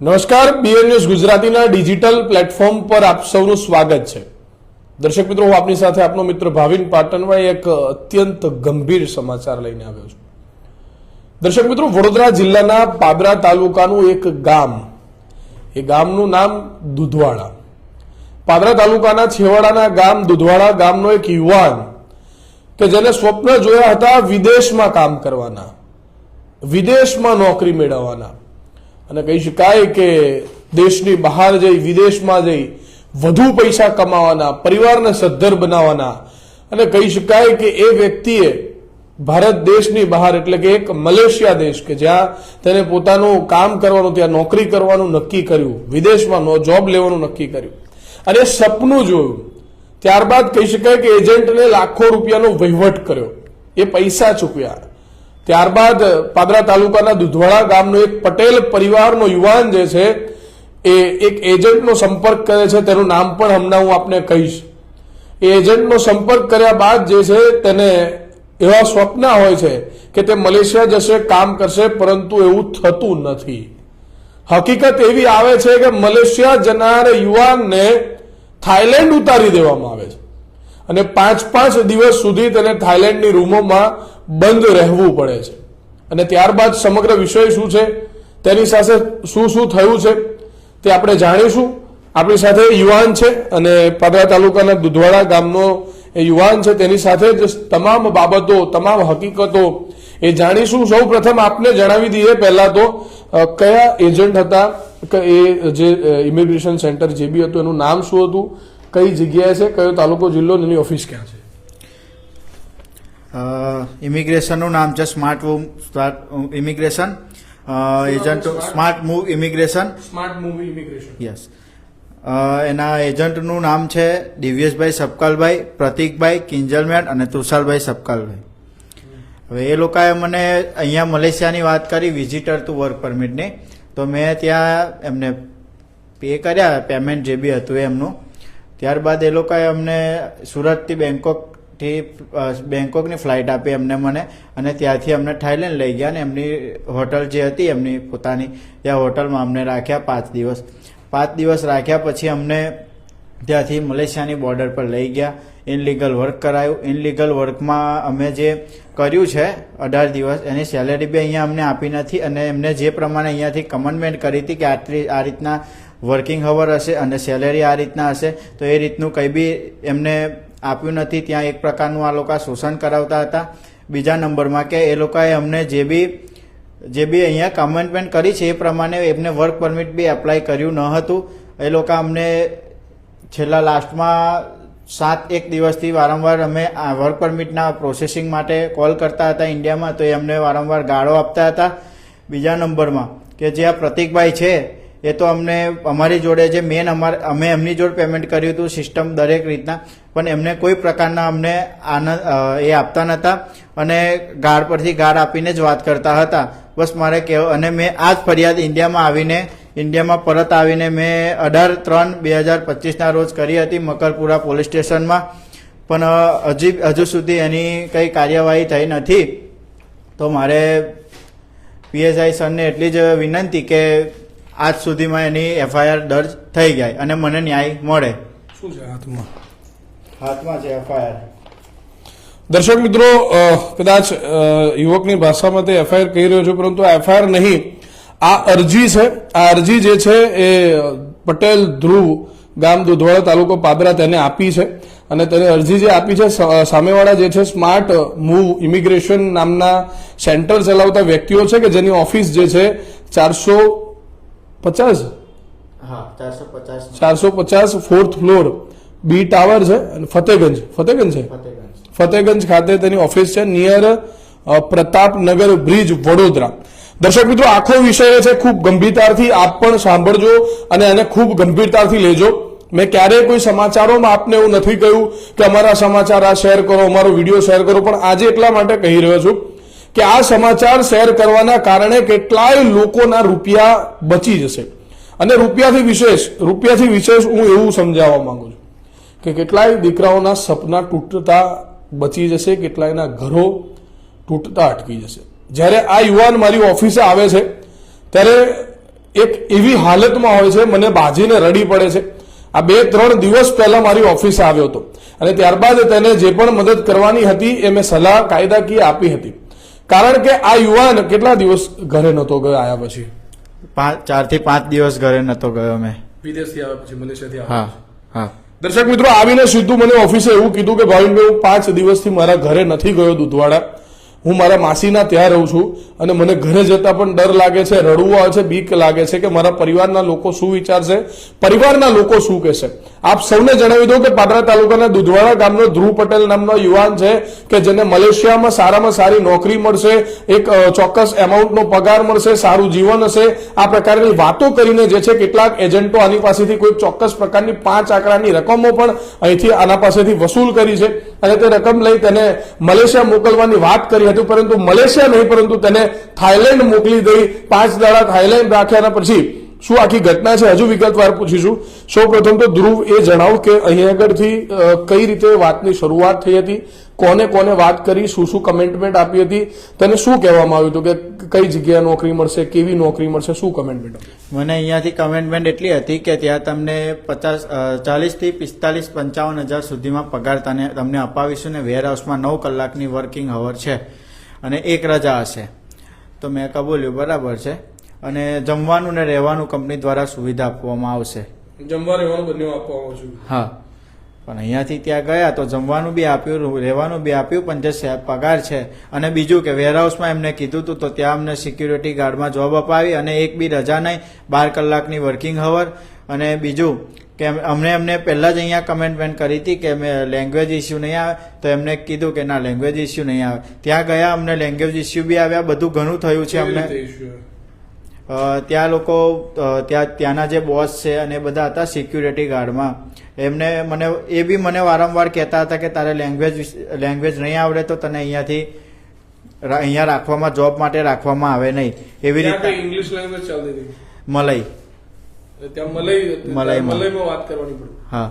નમસ્કાર BN news ગુજરાતીના digital platform પર આપ સૌનું સ્વાગત છે. દર્શક મિત્રો, હું આપની સાથે આપનો મિત્ર ભાવિન પાટણમાં એક અત્યંત ગંભીર સમાચાર લઈને આવ્યો છું. દર્શક મિત્રો, વડોદરા જિલ્લાના પાદરા તાલુકાનું એક ગામ, એ ગામનું નામ દુધવાડા. પાદરા તાલુકાના છેવાડાના ગામ દુધવાડા ગામનો એક યુવાન, કે જેને સ્વપ્ન જોયા હતા વિદેશમાં કામ કરવાના, વિદેશમાં નોકરી મેળવવાના. અને કહી શકાય કે દેશની બહાર જઈ, વિદેશમાં જઈ, વધુ પૈસા કમાવાના, પરિવારને સદ્ધર બનાવવાના, અને કહી શકાય કે એ વ્યક્તિએ ભારત દેશની બહાર, એટલે કે એક મલેશિયા દેશ કે જ્યાં તેને પોતાનું કામ કરવાનું, ત્યાં નોકરી કરવાનું નક્કી કર્યું, વિદેશમાં જોબ લેવાનું નક્કી કર્યું. અને સપનું જોયું. ત્યારબાદ કહી શકાય કે એજન્ટને લાખો રૂપિયાનો વહીવટ કર્યો. એ પૈસા ચૂકવ્યા. ત્યારબાદ પાદરા તાલુકાના દુધવાડા ગામનો એક પટેલ પરિવારનો યુવાન જે છે, એ એક એજન્ટનો સંપર્ક કરે છે. તેનું નામ પણ હમણાં હું આપને કહીશ. એ એજન્ટનો સંપર્ક કર્યા બાદ જે છે, તેને એવા સ્વપ્ન હોય છે કે તે મલેશિયા જશે, કામ કરશે, પરંતુ એવું થતું નથી. હકીકત એવી આવે છે કે મલેશિયા જનાર યુવાનને થાઈલેન્ડ ઉતારી દેવામાં આવે છે. અને પાંચ પાંચ દિવસ સુધી તેને થાઈલેન્ડની રૂમોમાં બંધ રહેવું પડે છે. અને ત્યારબાદ સમગ્ર વિષય શું છે? તેની સાથે શું શું થયું છે? તે આપણે જાણીશું. આપણી સાથે યુવાન છે અને પાદરા તાલુકાના દુધવાડા ગામનો એ યુવાન છે. તેની સાથે જ તમામ બાબતો, તમામ હકીકતો એ જાણીશું. સૌ પ્રથમ આપને જણાવી દઈએ પહેલા તો કયા એજન્ટ હતા? કે, એ જે ઇમિગ્રેશન સેન્ટર જે બી હતું, એનું નામ શું હતું? કઈ જગ્યાએ છે? કયો તાલુકો, જિલ્લો, એની ઓફિસ ક્યાં છે? ઇમિગ્રેશનનું નામ છે smart move immigration agent smart move immigration smart movie immigration yes એના એજન્ટનું નામ છે દિવ્યેશભાઈ સપકાલભાઈ પ્રતિકભાઈ કિંજલમેટ અને તુષારભાઈ સપકાલભાઈ હવે એ લોકોએ મને અહીંયા મલેશિયાની વાત કરી વિઝિટર ટુ વર્ક પરમિટની તો મેં ત્યાં એમને પે કર્યા પેમેન્ટ જે બી હતું એમનું. ત્યારબાદ એ લોકોએ અમને સુરતથી બેંકોકથી અ, બેંકોકની ફ્લાઇટ આપી એમને મને અને ત્યાંથી અમને થાઈલેન્ડ લઈ ગયા અને એમની હોટલ જે હતી એમની પોતાની ત્યાં હોટલમાં અમને રાખ્યા પાંચ દિવસ. પાંચ દિવસ રાખ્યા પછી અમને ત્યાંથી મલેશિયાની બોર્ડર પર લઈ ગયા ઇનલીગલ વર્ક કરાયું. ઇનલીગલ વર્કમાં અમે જે કર્યું છે અઢાર દિવસ એની સેલેરી બી અહીંયા અમને આપી નથી અને એમને જે પ્રમાણે અહીંયાથી કમેન્ટમેન્ટ કરી હતી કે આટલી આ રીતના વર્કિંગ હવર હશે અને સેલેરી આ રીતના હશે તો એ રીતનું કંઈ બી એમને આપ્યું નથી. ત્યાં એક પ્રકારનું આ લોકો શોષણ કરાવતા હતા. બીજા નંબરમાં કે એ લોકોએ અમને જે બી જે બી અહીંયા કમેન્ટમેન્ટ કરી છે એ પ્રમાણે એમને વર્ક પરમિટ બી એપ્લાય કર્યું ન હતું. એ લોકો અમને છેલ્લા લાસ્ટમાં સાત, એક દિવસથી વારંવાર અમે આ વર્ક પરમિટના પ્રોસેસિંગ માટે કોલ કરતા હતા ઇન્ડિયામાં તો એ અમને વારંવાર ગાળો આપતા હતા. બીજા નંબરમાં કે જે આ પ્રતિકભાઈ છે એ તો અમને, અમારી જોડે જે મેન અમારે, અમે એમની જોડે પેમેન્ટ કર્યું હતું સિસ્ટમ દરેક રીતના, પણ એમને કોઈ પ્રકારના અમને આનંદ એ આપતા નહોતા અને ગાળ પરથી ગાળ આપીને જ વાત કરતા હતા. બસ મારે કહેવું અને મેં આ જ ફરિયાદ ઇન્ડિયામાં આવીને, ઇન્ડિયામાં પરત આવીને મેં અઢાર ત્રણ બે હજાર પચીસના રોજ કરી હતી મકરપુરા પોલીસ સ્ટેશનમાં. પણ હજી, હજુ સુધી એની કંઈ કાર્યવાહી થઈ નથી. તો મારે પીએસઆઈ સરને એટલી જ વિનંતી કે આજ સુધીમાં એની એફઆઈઆર દર્જ થઈ જાય અને મને ન્યાય મળે. શું છે હાથમાં? હાથમાં છે એફઆઈઆર દર્શક મિત્રો કદાચ યુવકની ભાષામાં તે એફઆઈઆર કહી રહ્યો છું પરંતુ એફઆઈઆર નહીં. આ અરજી છે. આ અરજી જે છે એ પટેલ ધ્રુવ ગામ દુધવાડા તાલુકો પાદરા તેને આપી છે. અને તેને અરજી જે આપી છે સામેવાળા જે છે સ્માર્ટ મૂવ ઇમિગ્રેશન નામના સેન્ટર ચલાવતા વ્યક્તિઓ છે કે જેની ઓફિસ જે છે ચારસો પચાસ? હા ચારસો પચાસ ફોર્થ ફ્લોર બી ટાવર છે અને ફતેગંજ. ફતેગંજ છે? ફતેગંજ. ફતેગંજ ખાતે તેની ઓફિસ છે નિયર પ્રતાપનગર બ્રિજ વડોદરા. દર્શક મિત્રો આખો વિષય છે ખૂબ ગંભીરતાથી આપ પણ સાંભળજો અને એને ખૂબ ગંભીરતાથી લેજો. મેં ક્યારેય કોઈ સમાચારોમાં આપને એવું નથી કહ્યું કે અમારા સમાચાર આ શેર કરો અમારો વીડિયો શેર કરો પણ આજે એટલા માટે કહી રહ્યો છું કે આ સમાચાર શેર કરવાના કારણે કેટલાય લોકોના રૂપિયા બચી જશે. અને રૂપિયાથી વિશેષ રૂપિયાથી વિશેષ હું એવું સમજાવવા માંગુ છું કે કેટલાય દીકરાઓના સપના તૂટતા બચી જશે, કેટલાયના ઘરો તૂટતા અટકી જશે. જ્યારે આ યુવાન મારી ઓફિસે આવે છે, ત્યારે એક એવી હાલતમાં હોય છે, મને બાજીને રડી પડે છે. આ બે ત્રણ દિવસ પહેલા મારી ઓફિસે આવ્યો હતો. અને ત્યારબાદ તેને જે પણ મદદ કરવાની હતી એ મેં સલાહ કાયદાકીય આપી હતી. કારણ કે આ યુવાન કેટલા દિવસ ઘરે નહોતો ગયો આયા પછી? પાંચ ચારથી પાંચ દિવસ ઘરે નતો ગયો મેં વિદેશથી આવ્યા પછી મલેશિયાથી હા હા. દર્શક મિત્રો આવીને સીધું મને ઓફિસે એવું કીધું કે ભાવિનભાઈ હું પાંચ દિવસથી મારા ઘરે નથી ગયો દૂધવાડા. હું મારા માસીના ત્યાં રહું છું અને મને ઘરે જતા પણ ડર લાગે છે રડવું આવે છે બીક લાગે છે કે મારા પરિવારના લોકો શું વિચારશે? પરિવારના લોકો શું કહેશે? આપ સૌને જણાવી દઉં કે પાદરા તાલુકાના દુધવાડા ગામનો ધ્રુવ પટેલ નામનો યુવાન છે કે જેને મલેશિયામાં સારામાં સારી નોકરી મળશે, એક ચોક્કસ એમાઉન્ટનો પગાર મળશે, સારું જીવન હશે. આ પ્રકારની વાતો કરીને જે છે કેટલાક એજન્ટો આની પાસેથી કોઈ ચોક્કસ પ્રકારની પાંચ આંકડાની રકમો પણ અહીંથી આના પાસેથી વસૂલ કરી છે અને તે રકમ લઈ તેને મલેશિયા મોકલવાની વાત કરી હતી, પરંતુ મલેશિયા નહીં, પરંતુ તેને થાઇલેન્ડ મોકલી દઈ. પાંચ દાડા થાઇલેન્ડ રાખ્યાના પછી શું આખી ઘટના છે હજુ વિગતવાર પૂછીશું. સૌ પ્રથમ તો ધ્રુવ એ જણાવ કે અહીંયા આગળથી કઈ રીતે વાતની શરૂઆત થઈ હતી, કોને કોને વાત કરી, શું શું કમેન્ટમેન્ટ આપી હતી, તને શું કહેવામાં આવ્યું હતું કે કઈ જગ્યાએ નોકરી મળશે, કેવી નોકરી મળશે, શું કમેન્ટમેન્ટ મને અહીંયાથી કમેન્ટમેન્ટ એટલી હતી કે ત્યાં તમને પચાસ ચાલીસથી પિસ્તાલીસ પંચાવન હજાર સુધીમાં પગાર તને, તમને અપાવીશું ને વેરહાઉસમાં નવ કલાકની વર્કિંગ અવર છે અને એક રજા હશે. તો મેં કબૂલ્યું બરાબર છે. અને જમવાનું ને રહેવાનું કંપની દ્વારા સુવિધા આપવામાં આવશે. જમવા રહેવાનું બંને આપવામાં આવ્યું હા. પણ અહીંયાથી ત્યાં ગયા તો જમવાનું બી આપ્યું રહેવાનું બી આપ્યું પણ જે પગાર છે અને બીજું કે વેરહાઉસમાં એમને કીધું હતું તો ત્યાં અમને સિક્યુરિટી ગાર્ડમાં જોબ અપાવી અને એક બી રજા નહીં બાર કલાકની વર્કિંગ હવર અને બીજું કે અમને એમને પહેલાં જ અહીંયા કમેન્ટમેન્ટ કરી હતી કે અમે લેંગ્વેજ ઇસ્યુ નહીં આવે તો એમને કીધું કે ના લેંગ્વેજ ઇસ્યુ નહીં આવે. ત્યાં ગયા અમને લેંગ્વેજ ઇસ્યુ બી આવ્યા બધું ઘણું થયું છે અમને. ત્યાં લોકો ત્યાં ત્યાંના જે બોસ છે અને બધા હતા સિક્યુરિટી ગાર્ડમાં એમને મને એ બી મને વારંવાર કહેતા હતા કે તારે લેંગ્વેજ લેંગ્વેજ નહીં આવડે તો તને અહીંયાથી અહીંયા રાખવામાં જોબ માટે રાખવામાં આવે નહીં. એવી રીતે ઇંગ્લિશ લેંગ્વેજ ચાલતી હતી? મલઈ. ત્યાં મલઈ મલાઈમાં. વાત કરવાની પડી. હા.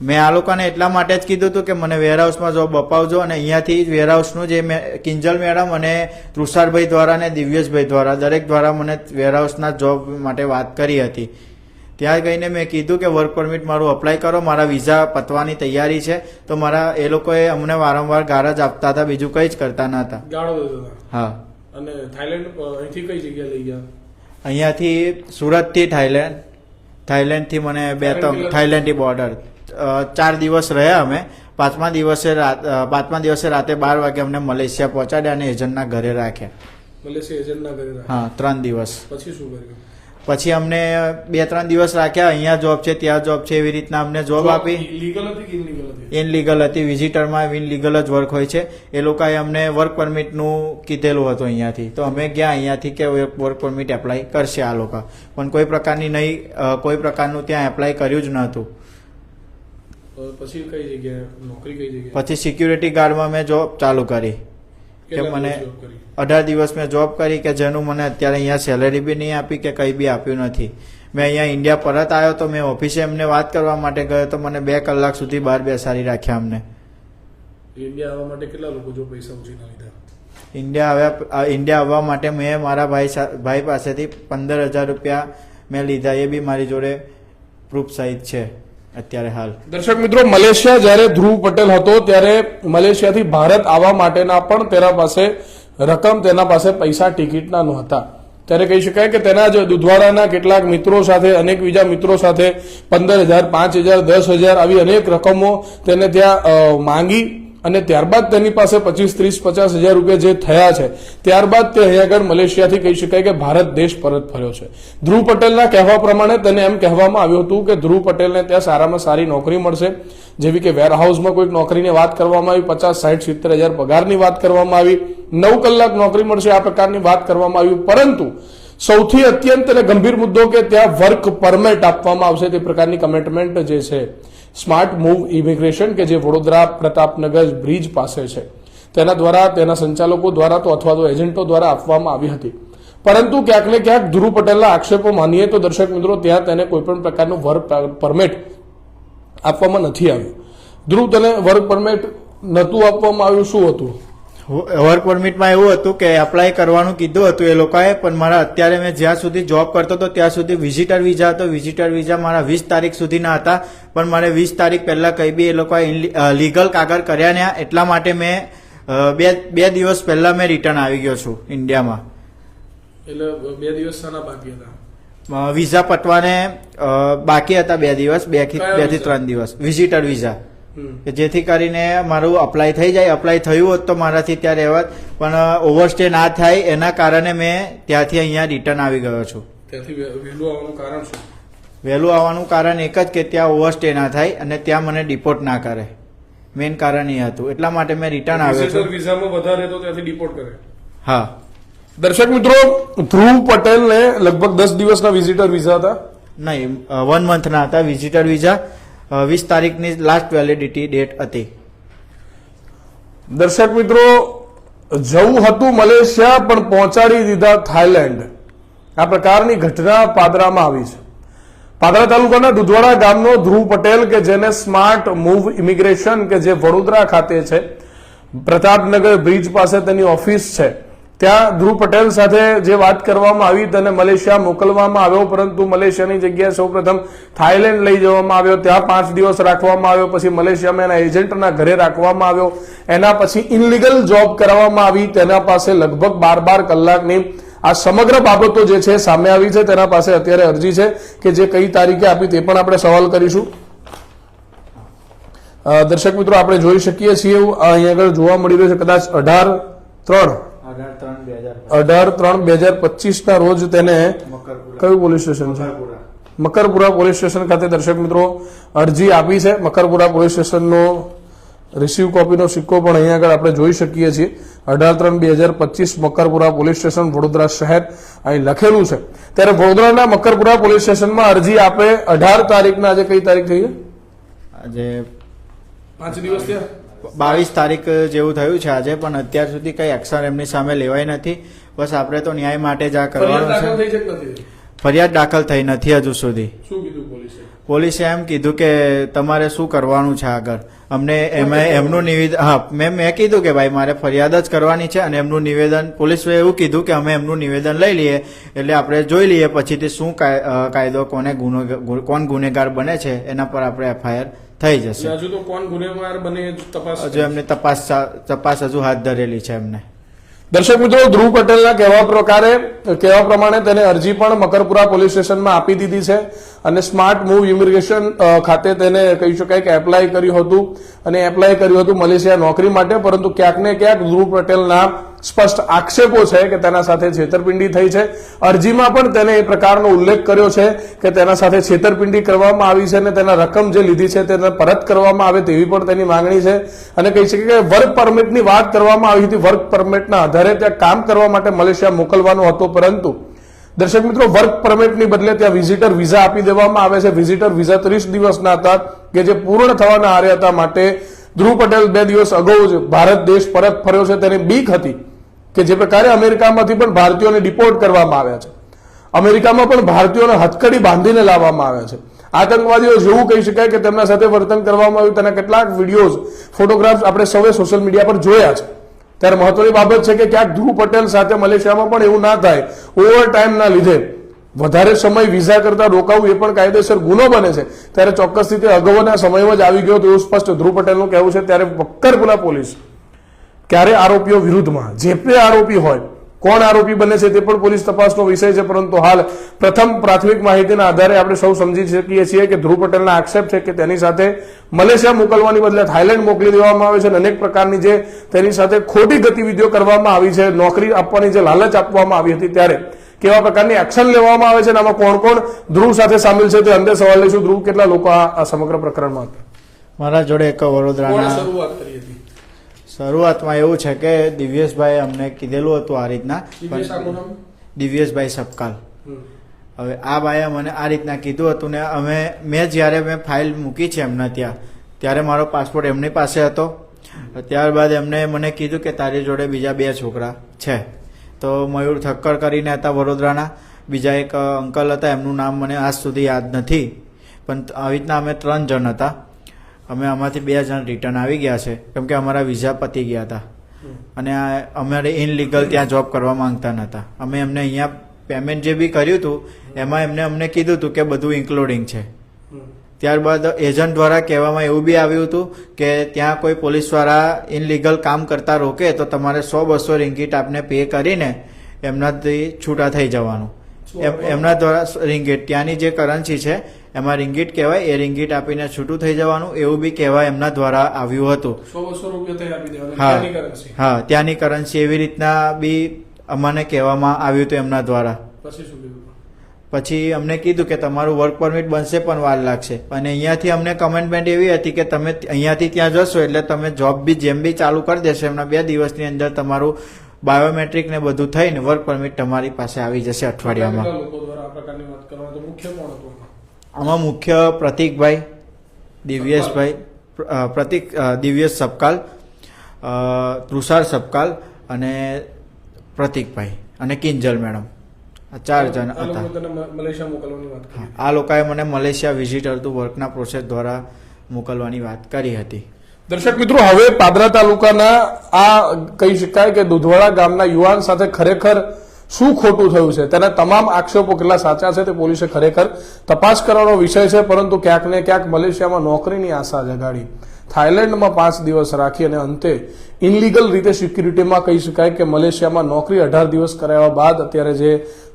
મેં આ લોકોને એટલા માટે જ કીધું હતું કે મને વેરહાઉસમાં જોબ અપાવજો અને અહીંયાથી જ વેરહાઉસનું જે મેં કિંજલ મેડમ અને તુષારભાઈ દ્વારા અને દિવ્યેશભાઈ દ્વારા દરેક દ્વારા મને વેરહાઉસના જોબ માટે વાત કરી હતી. ત્યાં ગઈને મેં કીધું કે વર્ક પરમિટ મારું અપ્લાય કરો મારા વિઝા પતવાની તૈયારી છે તો મારા એ લોકોએ અમને વારંવાર ગાર જ આપતા હતા બીજું કંઈ જ કરતા ન હતા. હા. અને થાઈલેન્ડ અહીંથી કઈ જગ્યા લઈ ગયા? અહીંયાથી સુરતથી થાઈલેન્ડ થાઈલેન્ડથી મને બે ત્રણ થાઈલેન્ડથી બોર્ડર ચાર દિવસ રહ્યા અમે. પાંચમા દિવસે રાત પાંચમા દિવસે રાતે બાર વાગે અમને મલેશિયા પહોંચાડ્યા અને એજન્ટના ઘરે રાખ્યા. મલેશિયા એજન્ટના ઘરે હા ત્રણ દિવસ. પછી શું કર્યું? પછી અમને બે ત્રણ દિવસ રાખ્યા. અહીંયા જોબ છે ત્યાં જોબ છે એવી રીતના અમને જોબ આપી. લીગલ હતી ઇનલીગલ હતી? વિઝિટરમાં ઇનલીગલ જ વર્ક હોય છે. એ લોકોએ અમને વર્ક પરમિટનું કીધેલું હતું અહીંયાથી. તો અમે ગયા અહીંયાથી કે વર્ક પરમિટ એપ્લાય કરશે આ લોકો. પણ કોઈ પ્રકારની નહીં કોઈ પ્રકારનું ત્યાં એપ્લાય કર્યું જ નહોતું. અ, પછી કઈ જગ્યાએ નોકરી કઈ જગ્યાએ? પછી સિક્યુરિટી ગાર્ડમાં મેં જોબ ચાલુ કરી. કે મને? અઢાર દિવસ મેં જોબ કરી કે જેનું મને અત્યારે અહીંયા સેલેરી બી નહીં આપી કે કંઈ બી આપ્યું નથી. મેં અહીંયા ઇન્ડિયા પરત આવ્યો તો મેં ઓફિસે એમને વાત કરવા માટે ગયો તો મને બે કલાક સુધી બહાર બેસાડી રાખ્યા અમને. ઇન્ડિયા આવવા માટે કેટલા લોકો જો પૈસા ઉછીના લીધા? ઇન્ડિયા આવ્યા ઇન્ડિયા આવવા માટે મેં મારા ભાઈ ભાઈ પાસેથી પંદર હજાર રૂપિયા મેં લીધા. એ બી મારી જોડે પ્રૂફ સહિત છે. અત્યારે હાલ. દર્શક મિત્રો, મલેશિયા જ્યારે ધ્રુવ પટેલ હતો, ત્યારે મલેશિયાથી ભારત આવવા માટેના પણ તેના પાસે રકમ, તેના પાસે પૈસા ટિકિટના નહોતા. ત્યારે કહી શકાય કે તેના જ દુધવાડાના કેટલાક મિત્રો સાથે અનેક બીજા મિત્રો સાથે પંદર હજાર, પાંચ હજાર, દસ હજાર આવી અનેક રકમો તેને ત્યાં માંગી અને ત્યારબાદ તેની પાસે પચીસ, ત્રીસ, પચાસ હજાર રૂપિયા જે થયા છે, ત્યારબાદ તે અહીં આગળ મલેશિયાથી કહી શકાય કે ભારત દેશ પરત ફર્યો છે. ધ્રુવ પટેલના કહેવા પ્રમાણે તેને એમ કહેવામાં આવ્યું હતું કે ધ્રુવ પટેલને ત્યાં સારામાં સારી નોકરી મળશે, જેવી કે વેરહાઉસમાં કોઈક નોકરીની વાત કરવામાં આવી, પચાસ, સાઠ, સિત્તેર હજાર પગારની વાત કરવામાં આવી, નવ કલાક નોકરી મળશે આ પ્રકારની વાત કરવામાં આવી, પરંતુ સૌથી અત્યંત અને ગંભીર મુદ્દો કે ત્યાં વર્ક પરમિટ આપવામાં આવશે તે પ્રકારની કમિટમેન્ટ જે છે, સ્માર્ટ મૂવ ઇમિગ્રેશન કે જે વડોદરા પ્રતાપનગર બ્રિજ પાસે છે. તેના દ્વારા, તેના સંચાલકો દ્વારા તો અથવા તો એજન્ટો દ્વારા આપવામાં આવી હતી. પરંતુ ક્યાંક ને ક્યાંક ધ્રુવ પટેલના આક્ષેપો માનીએ તો દર્શક મિત્રો ત્યાં તેને કોઈપણ પ્રકારનું વર્ક પરમિટ આપવામાં નથી આવ્યું. ધ્રુવ, તને વર્ક પરમિટ નહોતું આપવામાં આવ્યું, શું હતું? વર્ક પરમિટમાં એવું હતું કે એપ્લાય કરવાનું કીધું હતું એ લોકોએ પણ મારા અત્યારે મેં જ્યાં સુધી જોબ કરતો હતો ત્યાં સુધી વિઝિટર વિઝા હતો. વિઝિટર વિઝા મારા વીસ તારીખ સુધીના હતા પણ મારે વીસ તારીખ પહેલાં કંઈ બી એ લોકોએ લીગલ કાગળ કર્યા ને એટલા માટે મેં બે બે દિવસ પહેલા મેં રિટર્ન આવી ગયો છું ઇન્ડિયામાં એટલે બે દિવસ બાકી હતા? વિઝા પટવાને બાકી હતા બે દિવસ બેથી બેથી ત્રણ દિવસ. Visitor visa. કે જેથી કરીને મારું અપ્લાય થઈ જાય. અપ્લાય થયું હોત તો મારાથી ત્યાં રહેવત પણ ઓવરસ્ટે ના થાય એના કારણે મેં ત્યાંથી અહીંયા રિટર્ન આવી ગયો છું. ત્યાંથી વહેલું આવવાનું કારણ શું? વહેલું આવવાનું કારણ એક જ કે ત્યાં ઓવરસ્ટે ના થાય અને ત્યાં મને ડિપોર્ટ ના કરે. મેઇન કારણ એ હતું. એટલા માટે મેં રિટર્ન આવ્યો છું. વિઝામાં વધારે તો ત્યાંથી ડિપોર્ટ કરે. હા. દર્શક મિત્રો ધ્રુવ પટેલને લગભગ દસ દિવસના વિઝિટર વિઝા હતા. નહીં વન મંથના હતા. વિઝિટર વિઝા વીસ તારીખની લાસ્ટ વેલિડિટી ડેટ હતી. દર્શક મિત્રો, જવું હતું મલેશિયા, પણ પહોંચાડી દીધા થાઈલેન્ડ આ પ્રકારની ઘટના પાદરામાં આવી છે. પાદરા તાલુકાના દુધવાડા ગામનો ધ્રુવ પટેલ કે જેને સ્માર્ટ મૂવ ઇમિગ્રેશન કે જે વડોદરા ખાતે છે, પ્રતાપનગર બ્રિજ પાસે તેની ઓફિસ છે. ત્યાં ધ્રુવ પટેલ સાથે જે વાત કરવામાં આવી તેને મલેશિયા મોકલવામાં આવ્યો, પરંતુ મલેશિયાની જગ્યાએ સૌપ્રથમ થાઈલેન્ડ લઈ જવામાં આવ્યો. ત્યાં પાંચ દિવસ રાખવામાં આવ્યો, પછી મલેશિયામાં એના એજન્ટના ઘરે રાખવામાં આવ્યો. એના પછી ઇનલીગલ જોબ કરાવવામાં આવી. તેના પાસે લગભગ બાર બાર કલાકની આ સમગ્ર બાબતો જે છે સામે આવી છે. તેના પાસે અત્યારે અરજી છે કે જે કઈ તારીખે આપી તે પણ આપણે સવાલ કરીશું. દર્શક મિત્રો, આપણે જોઈ શકીએ છીએ એવું. અહીંયા આગળ જોવા મળી રહ્યું છે કદાચ અઢાર ત્રણ. અઢાર ત્રણ બે હજાર અઢાર ત્રણ બે હજાર પચીસ ના રોજ તેને કયું પોલીસ સ્ટેશન છે? મકરપુરા. પોલીસ સ્ટેશન ખાતે દર્શક મિત્રો અરજી આપી છે. મકરપુરા પોલીસ સ્ટેશનનો રિસીવ કોપીનો સિક્કો પણ અહીંયા આગળ આપણે જોઈ શકીએ છીએ. અઢાર ત્રણ બે હજાર પચીસ મકરપુરા પોલીસ સ્ટેશન વડોદરા શહેર અહીં લખેલું છે. ત્યારે વડોદરાના મકરપુરા પોલીસ સ્ટેશનમાં અરજી આપે અઢાર તારીખના આજે કઈ તારીખ થઈ છે? આજે પાંચ દિવસ થયા. બાવીસ તારીખ જેવું થયું છે આજે પણ અત્યાર સુધી કઈ એક્શન એમની સામે લેવાઈ નથી. બસ આપણે તો ન્યાય માટે જ આ કરવાનું છે. ફરિયાદ દાખલ થઈ નથી હજુ સુધી. પોલીસે? પોલીસે એમ કીધું કે તમારે શું કરવાનું છે આગળ? અમને એમાં એમનું નિવેદન હા મેં મેં કીધું કે ભાઈ મારે ફરિયાદ જ કરવાની છે અને એમનું નિવેદન પોલીસે એવું કીધું કે અમે એમનું નિવેદન લઈ લઈએ એટલે આપણે જોઈ લઈએ પછીથી શું કાય- કાયદો કોને ગુનો કોણ ગુનેગાર બને છે એના પર આપણે એફઆઈઆર થઈ જશે. હજુ તો કોણ ગુનેગાર બને તપાસ હજુ એમને તપાસ તપાસ હજુ હાથ ધરેલી છે એમને. દર્શક મિત્રો ધ્રુવ પટેલના કહેવા પ્રકારે કહેવા પ્રમાણે તેને અરજી પણ મકરપુરા પોલીસ સ્ટેશનમાં આપી દીધી છે અને સ્માર્ટ મૂવ ઇમિગ્રેશન ખાતે તેને કહી શકાય કે એપ્લાય કર્યું હતું. અને એપ્લાય કર્યું હતું મલેશિયા નોકરી માટે, પરંતુ ક્યાંક ને ક્યાંક ધ્રુવ પટેલના સ્પષ્ટ આક્ષેપો છે કે તેના સાથે છેતરપિંડી થઈ છે. અરજીમાં પણ તેને એ પ્રકારનો ઉલ્લેખ કર્યો છે કે તેના સાથે છેતરપિંડી કરવામાં આવી છે અને તેના રકમ જે લીધી છે તેને પરત કરવામાં આવે તેવી પણ તેની માંગણી છે. અને કહી શકીએ કે વર્ક પરમિટની વાત કરવામાં આવી હતી. વર્ક પરમિટના આધારે ત્યાં કામ કરવા માટે મલેશિયા મોકલવાનો હતો, પરંતુ દર્શક મિત્રો, વર્ક પરમિટની બદલે ત્યાં વિઝિટર વિઝા આપી દેવામાં આવે છે. વિઝિટર વિઝા ત્રીસ દિવસના હતા કે જે પૂર્ણ થવાના આરે હતા માટે ધ્રુવ પટેલ બે દિવસ અગાઉ જ ભારત દેશ પરત ફર્યો છે. તેની બીક હતી કે જે પ્રકારે અમેરિકામાંથી પણ ભારતીયોને ડિપોર્ટ કરવામાં આવ્યા છે. અમેરિકામાં પણ ભારતીયોને હથકડી બાંધીને લાવવામાં આવ્યા છે. આતંકવાદીઓ જેવું કહી શકાય કે તેમના સાથે વર્તન કરવામાં આવ્યું. તેના કેટલાક વિડીયોઝ ફોટોગ્રાફ્સ આપણે સૌએ સોશિયલ મીડિયા પર જોયા છે. ત્યારે મહત્વની બાબત છે કે ક્યાંક ધ્રુવ પટેલ સાથે મલેશિયામાં પણ એવું ના થાય. ઓવર ટાઈમના લીધે વધારે સમય વિઝા કરતા રોકાવું એ પણ કાયદેસર ગુનો બને છે. ત્યારે ચોક્કસ રીતે અગાઉના સમયમાં જ આવી ગયો તો એવું સ્પષ્ટ ધ્રુવ પટેલનું કહેવું છે. ત્યારે વક્કરપુરા પોલીસ ક્યારે આરોપીઓ વિરુદ્ધમાં, જે તે આરોપી હોય કોણ આરોપી બને છે તે પણ પોલીસ તપાસનો વિષય છે પરંતુ હાલ પ્રથમ પ્રાથમિક માહિતીના આધારે આપણે સૌ સમજી શકીએ છીએ કે ધ્રુવ પટેલના આક્ષેપ છે કે તેની સાથે મલેશિયા મોકલવાની બદલે થાઈલેન્ડ મોકલી દેવામાં આવે છે અને અનેક પ્રકારની જે તેની સાથે ખોટી ગતિવિધિઓ કરવામાં આવી છે નોકરી આપવાની જે લાલચ આપવામાં આવી હતી ત્યારે કેવા પ્રકારની એક્શન લેવામાં આવે છે અને આમાં કોણ કોણ ધ્રુવ સાથે સામેલ છે તે અંતે સવાલ લઈશું. ધ્રુવ કેટલા લોકો આ આ સમગ્ર પ્રકરણમાં હતા? મારા જોડે એક વડોદરાના શરૂઆત કરી હતી? શરૂઆતમાં એવું છે કે દિવ્યેશભાઈ અમને કીધેલું હતું આ રીતના? દિવ્યેશભાઈ સપકાલ હવે આ ભાઈએ મને આ રીતના કીધું હતું ને અમે મેં જ્યારે મેં ફાઇલ મૂકી છે એમના ત્યાં ત્યારે મારો પાસપોર્ટ એમની પાસે હતો. ત્યારબાદ એમને મને કીધું કે તારી જોડે બીજા બે છોકરા છે. તો મયુર ઠક્કર કરીને હતા વડોદરાના. બીજા એક અંકલ હતા એમનું નામ મને આજ સુધી યાદ નથી. પણ આવી રીતના અમે ત્રણ જણ હતા. અમે આમાંથી બે જણ રિટર્ન આવી ગયા છે. કેમ કે અમારા વિઝા પતી ગયા હતા. અને અમારે ઇનલીગલ ત્યાં જોબ કરવા માંગતા નહોતા અમે એમને અહીંયા પેમેન્ટ જે બી કર્યું હતું એમાં એમને અમને કીધું હતું કે બધું ઇન્ક્લુડિંગ છે. ત્યારબાદ એજન્ટ દ્વારા કહેવામાં એવું બી આવ્યું હતું કે ત્યાં કોઈ પોલીસવાળા ઇનલીગલ કામ કરતા રોકે તો તમારે સો બસો રિંગીટ આપને પે કરીને એમનાથી છૂટા થઈ જવાનું. એમ- એમના દ્વારા રિંગીટ. ત્યાંની જે કરન્સી છે એમાં રિંગીટ કહેવાય એ રિંગીટ આપીને છૂટું થઈ જવાનું એવું બી કહેવાય એમના દ્વારા આવ્યું હતું. હા. હા ત્યાંની કરન્સી એવી રીતના બી અમને કહેવામાં આવ્યું હતું એમના દ્વારા. પછી પછી અમને કીધું કે તમારું વર્ક પરમિટ બનશે પણ વાર લાગશે. અને અહીંયાથી અમને કમેન્ટમેન્ટ એવી હતી કે તમે અહીંયાથી ત્યાં જશો એટલે તમે જોબ બી જેમ બી ચાલુ કરી દેશો એમના બે દિવસની અંદર તમારું બાયોમેટ્રિક ને બધું થઈને વર્ક પરમિટ તમારી પાસે આવી જશે અઠવાડિયામાં. આમાં મુખ્ય પ્રતિકભાઈ દિવ્યેશભાઈ પ્રતિક દિવ્યેશ સપકાલ તૃષાર સપકાલ અને પ્રતિકભાઈ અને કિંજલ મેડમ. આ ચાર જણ હતા. તને મ- મલેશિયા મોકલવાની વાત કરી. આ લોકોએ મને મલેશિયા વિઝિટ હતું વર્કના પ્રોસેસ દ્વારા મોકલવાની વાત કરી હતી. દર્શક મિત્રો હવે પાદરા તાલુકાના આ કહી શકાય કે દુધવાડા ગામના યુવાન સાથે ખરેખર શું ખોટું થયું છે? તેના તમામ આક્ષેપો કેટલા સાચા છે તે પોલીસે ખરેખર તપાસ કરવાનો વિષય છે, પરંતુ ક્યાંક ને ક્યાંક મલેશિયામાં નોકરીની આશા જગાડી. થાઇલેન્ડમાં પાંચ દિવસ રાખી અને અંતે ઇનલીગલ રીતે સિક્યુરિટીમાં કહી શકાય કે મલેશિયામાં નોકરી અઢાર દિવસ કરાવ્યા બાદ અત્યારે જે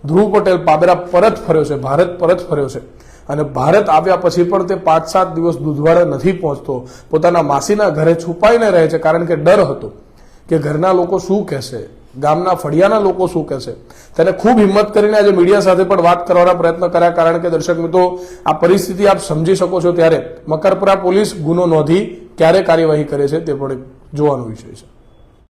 ધ્રુવ પટેલ પાબરા પરત ફર્યો છે, ભારત પરત ફર્યો છે અને ભારત આવ્યા પછી પણ તે પાંચ સાત દિવસ દુધવાડા નથી પહોંચતો. પોતાના માસીના ઘરે છુપાઈને રહે છે, કારણ કે ડર હતો કે ઘરના લોકો શું કહેશે? ગામના ફળિયાના લોકો શું કહેશે? તેને ખૂબ હિંમત કરીને આજે મીડિયા સાથે પણ વાત કરવાના પ્રયત્ન કર્યા, કારણ કે દર્શક મિત્રો, આ પરિસ્થિતિ આપ સમજી શકો છો ત્યારે મકરપુરા પોલીસ ગુનો નોંધી ક્યારે કાર્યવાહી કરે છે તે પણ જોવાનું વિષય છે.